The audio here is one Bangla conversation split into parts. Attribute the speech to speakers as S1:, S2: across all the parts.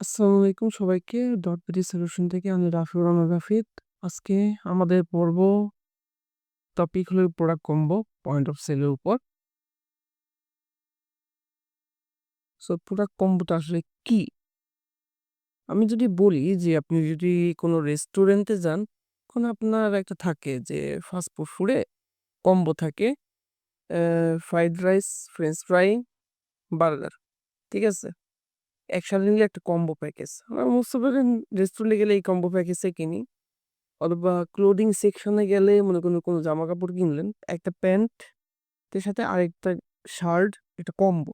S1: আসসালামু আলাইকুম সবাইকে। ডট বিডি সলিউশন থেকে আমি রাফিউর রহমান রাফিদ। আজকে আমাদের পর্ব টপিক হলো প্রোডাক্ট কম্বো পয়েন্ট অফ সেলের উপর। সো প্রোডাক্ট কম্বোটা আসলে কি? আমি যদি বলি যে আপনি যদি কোনো রেস্টুরেন্টে যান, তখন আপনার একটা থাকে যে ফাস্ট ফুড ফুডে কম্বো থাকে। Fried rice, french fry, burger. ঠিক আছে? একসাথে নিলে একটা কম্বো প্যাকেজ। আমরা মোস্ট অফ রেস্টুরেন্টে গেলে এই কম্বো প্যাকেজে কিনি। অথবা ক্লোদিং সেকশনে গেলে মনে করুন কোনো জামা কাপড় কিনলেন, একটা প্যান্ট এর সাথে আরেকটা শার্ট একটা কম্বো।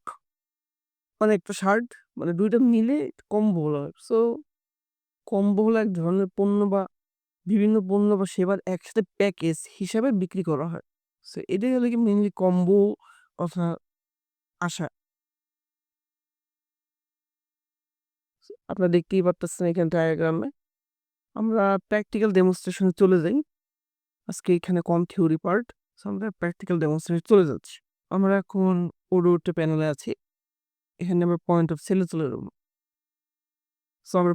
S1: মানে একটা শার্ট মানে ২ টা মিলে কম্বো হয়। সো কম্বো হলো এক ধরনের পণ্য বা বিভিন্ন পণ্য বা সেবার একসাথে প্যাকেজ হিসাবে বিক্রি করা হয়। সো এটাই হলো কি মেনলি কম্বো কথা আসা। আপনারা দেখতেই পারতেছেন এখানে ডায়াগ্রামে। আমরা প্র্যাকটিক্যাল ডেমনস্ট্রেশন চলে যাই। আজকে এখানে কম থিওরি পার্ট। আমরা প্র্যাকটিক্যাল ডেমনস্ট্রেশন চলে যাচ্ছি। আমরা এখন ওডোরটা প্যানেলে আছি। এখানে আমরা পয়েন্ট অফ সেলে চলে যাব। সো আমরা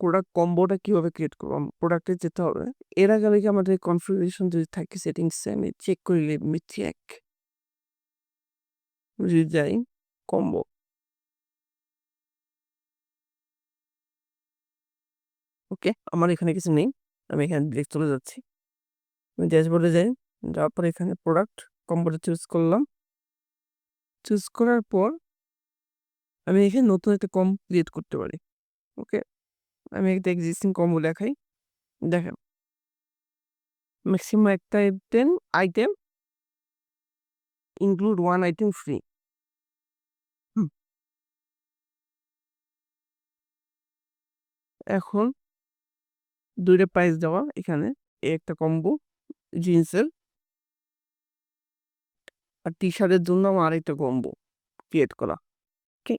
S1: প্রোডাক্ট কম্বোটা কীভাবে ক্রিয়েট করব প্রোডাক্টে যেতে হবে। এর আগে আগে আমাদের কনফিগারেশন যদি থাকে সেটিংসে আমি চেক করে নিই চেক। যদি যাই কম্বো। ওকে, আমার এখানে কিছু নেই। আমি এখানে ডিরেক্ট চলে যাচ্ছি। আমি ড্যাশবোর্ডে যাই। যাওয়ার পর এখানে প্রোডাক্ট কম্বোটা চুজ করলাম। চুজ করার পর আমি এখানে নতুন একটা কম্বো ক্রিয়েট করতে পারি। ওকে? আমি একটা এক্সিস্টিং কম্বো দেখাই। দেখেন। ম্যাক্সিমাম একটা item item include one item free. এখন ২ টা প্রাইস দেওয়া এখানে। একটা কম্বো জিন্সের। আর টি-শার্টের জন্য আমার আরেকটা কম্বো ক্রিয়েট করা। ওকে?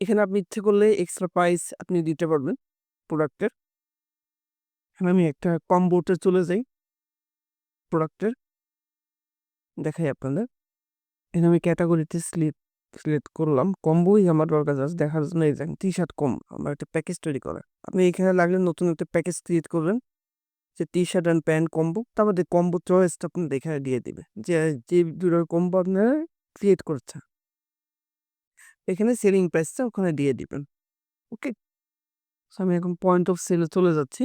S1: এখানে আপনি ইচ্ছে করলে এক্সট্রা প্রাইস আপনি দিতে পারবেন প্রোডাক্টের। এখানে আমি একটা কম্বোতে চলে যাই। প্রোডাক্টের। দেখাই আপনাদের। এখানে আমি ক্যাটাগরিতে সিলেক্ট সিলেক্ট করলাম। কম্বোই আমার দরকার জাস্ট দেখার জন্য এই দেখেন টি-শার্ট কম, আমার একটা প্যাকেজ তৈরি করা। আপনি এখানে লাগলে নতুন একটা প্যাকেজ ক্রিয়েট করবেন। যে টি-শার্ট অ্যান্ড প্যান্ট কম্বো। তারপর কম্বো চয়েসটা আপনাদের এখানে দিয়ে দিবে। যে যে দুটোর কম্বো আপনারা ক্রিয়েট করছেন। এখানে সেলিং প্রাইসটা ওখানে দিয়ে দিবেন। ওকে? আমি এখন পয়েন্ট অফ সেলে চলে যাচ্ছি।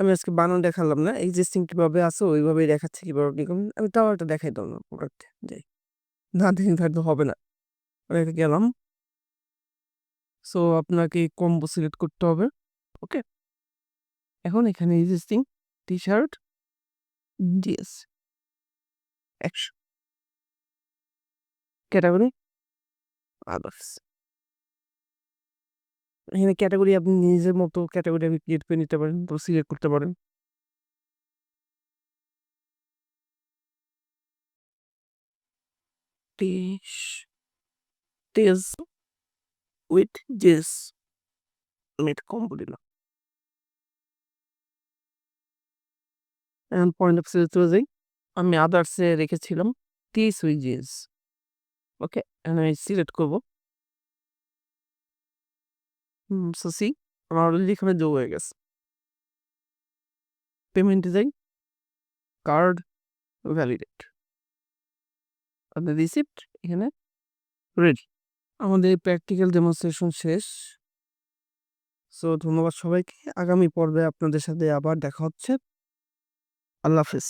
S1: আমি আজকে বানানো দেখালাম না। এক্সিস্টিং কীভাবে আছে, ওইভাবেই দেখাচ্ছি কীভাবে আপনি। আমি তাও একটা দেখাই দিলাম প্রোডাক্ট যাই। না দেখে থাকলে হবে না। আমি এটা গেলাম। সো আপনাকে কম্বো সিলেক্ট করতে হবে। ওকে? এখন এখানে existing T-shirt GS. ১০০ category others. এখানে ক্যাটাগরি আপনি নিজের মতো ক্যাটাগরি আপনি ক্রিয়েট করে নিতে পারেন। তো সিলেক্ট করতে পারেন। Tees with jeans. আমি একটা কম্বো দিলাম। এখন পয়েন্ট অফ সেলে চলে। আমি আদার্সে রেখেছিলাম উইথ জিন্স। ওকে? আমি সিলেক্ট করব। সো সি আমার অলরেডি এখানে যোগ হয়ে গেছে। পেমেন্টে যাই। Card validate. আপনার রিসিপ্ট এখানে রেডি। আমাদের প্র্যাকটিক্যাল ডেমনস্ট্রেশন শেষ। সো ধন্যবাদ সবাইকে। আগামী পর্বে আপনাদের সাথে আবার দেখা হচ্ছে। আল্লাহ হাফেজ।